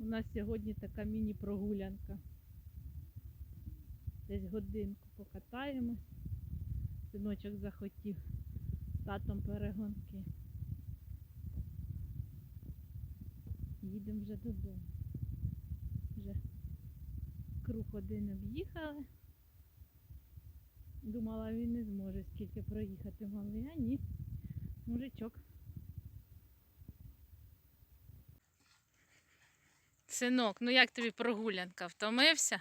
У нас сьогодні така міні-прогулянка. Десь годинку покатаємось. Синочок захотів татом перегонки. Їдемо вже додому. Вже круг один об'їхали. Думала, він не зможе скільки проїхати малий, а ні. Мужичок. Синок, ну як тобі прогулянка? Втомився?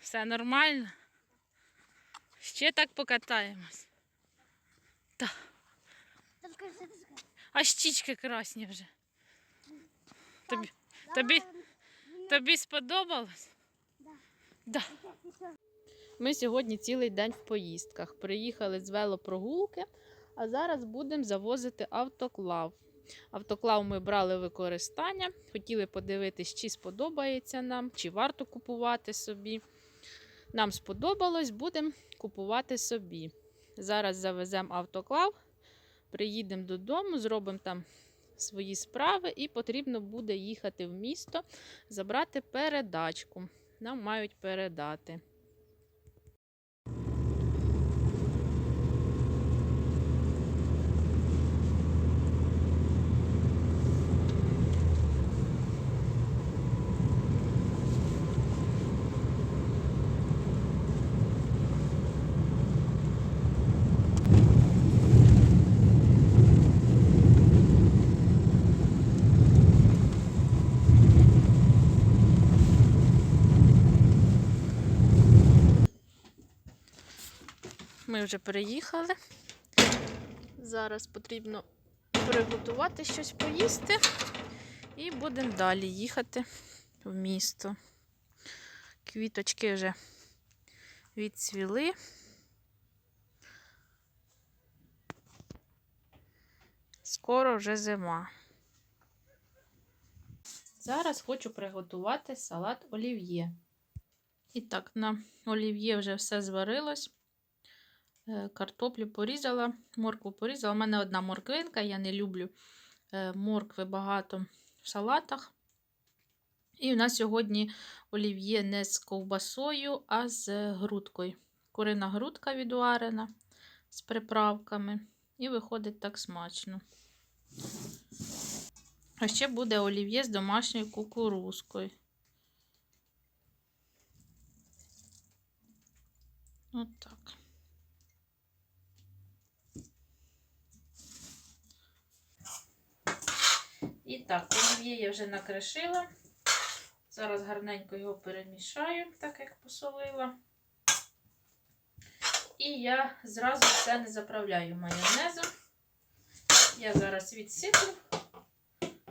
Все нормально? Ще так покатаємось. Сказал. А щічки красні вже. Тобі, тобі, тобі сподобалось? Да. Ми сьогодні цілий день в поїздках. Приїхали з велопрогулки, а зараз будемо завозити автоклав. Автоклав ми брали використання, хотіли подивитись, чи сподобається нам, чи варто купувати собі. Нам сподобалось, будемо купувати собі. Зараз завеземо автоклав, приїдемо додому, зробимо там свої справи, і потрібно буде їхати в місто, забрати передачку. Нам мають передати. Ми вже приїхали. Зараз потрібно приготувати щось поїсти і будемо далі їхати в місто. Квіточки вже відцвіли. Скоро вже зима. Зараз хочу приготувати салат олів'є. І так, на олів'є вже все зварилось. Е, Картоплю порізала, моркву порізала. У мене одна морквинка, я не люблю е, моркви багато в салатах. І у нас сьогодні олів'є не з ковбасою, а з грудкою. Курина грудка відварена з приправками. І виходить так смачно. А ще буде олів'є з домашньою кукурузкою. От так. Олів'є я вже накришила. Зараз гарненько його перемішаю, так як посолила. І я зразу все не заправляю майонезом. Я зараз відсиплю,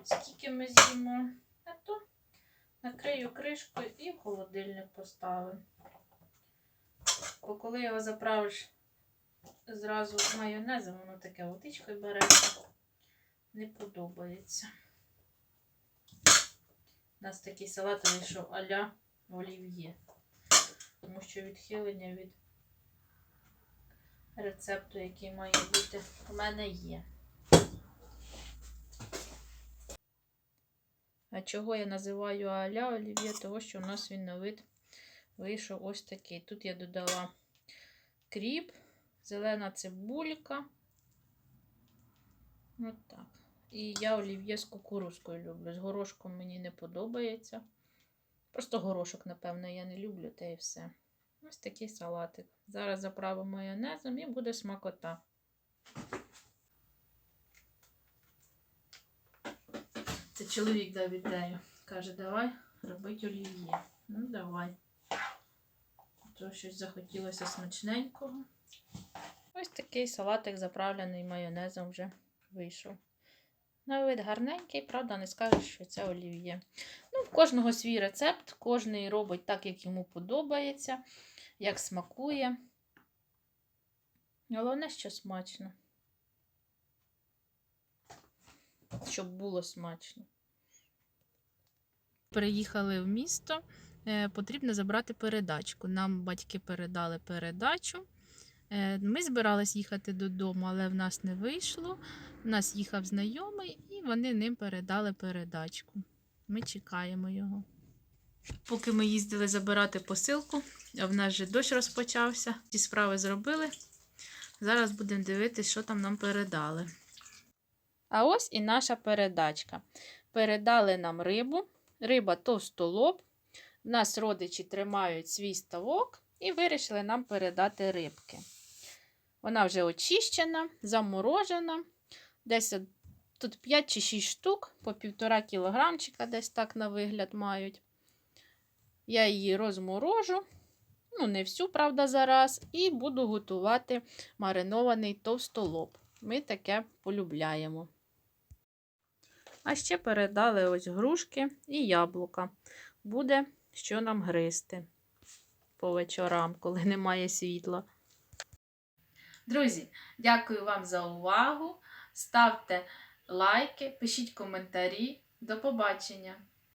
скільки ми з'їмо. А то накрию кришкою і в холодильник поставлю. Бо коли його заправиш зразу майонезом, воно таке водичкою береться не подобається. У нас такий салат вийшов а-ля олів'є. Тому що відхилення від рецепту, який має бути, у мене є. А чого я називаю а-ля олів'є? Того, що у нас він на вид вийшов ось такий. Тут я додала кріп, зелена цибулька. От так. І я олів'є з кукурузкою люблю. З горошком мені не подобається. Просто горошок, напевно, я не люблю, та і все. Ось такий салатик. Зараз заправимо майонезом і буде смакота. Це чоловік дав ідею. Каже, давай робить олів'є. Ну, давай. То щось захотілося смачненького. Ось такий салатик, заправлений майонезом, вже вийшов. На вид гарненький, правда, не скажеш, що це олів'є. Ну, в кожного свій рецепт, кожний робить так, як йому подобається, як смакує. Головне, що смачно. Щоб було смачно. Приїхали в місто, е, потрібно забрати передачку. Нам батьки передали передачу. Е, Ми збирались їхати додому, але в нас не вийшло. У нас їхав знайомий, і вони ним передали передачку. Ми чекаємо його. Поки ми їздили забирати посилку, а в нас же дощ розпочався. Ці справи зробили. Зараз будемо дивитися, що там нам передали. А ось і наша передачка. Передали нам рибу. Риба товстолоб. В нас родичі тримають свій ставок і вирішили нам передати рибки. Вона вже очищена, заморожена. Десь тут 5 чи 6 штук, по півтора кілограмчика, десь так на вигляд мають. Я її розморожу, ну, не всю, правда, зараз, і буду готувати маринований товстолоб. Ми таке полюбляємо. А ще передали ось грушки і яблука. Буде що нам гризти по вечорам, коли немає світла. Друзі, дякую вам за увагу. Ставте лайки, пишіть коментарі. До побачення!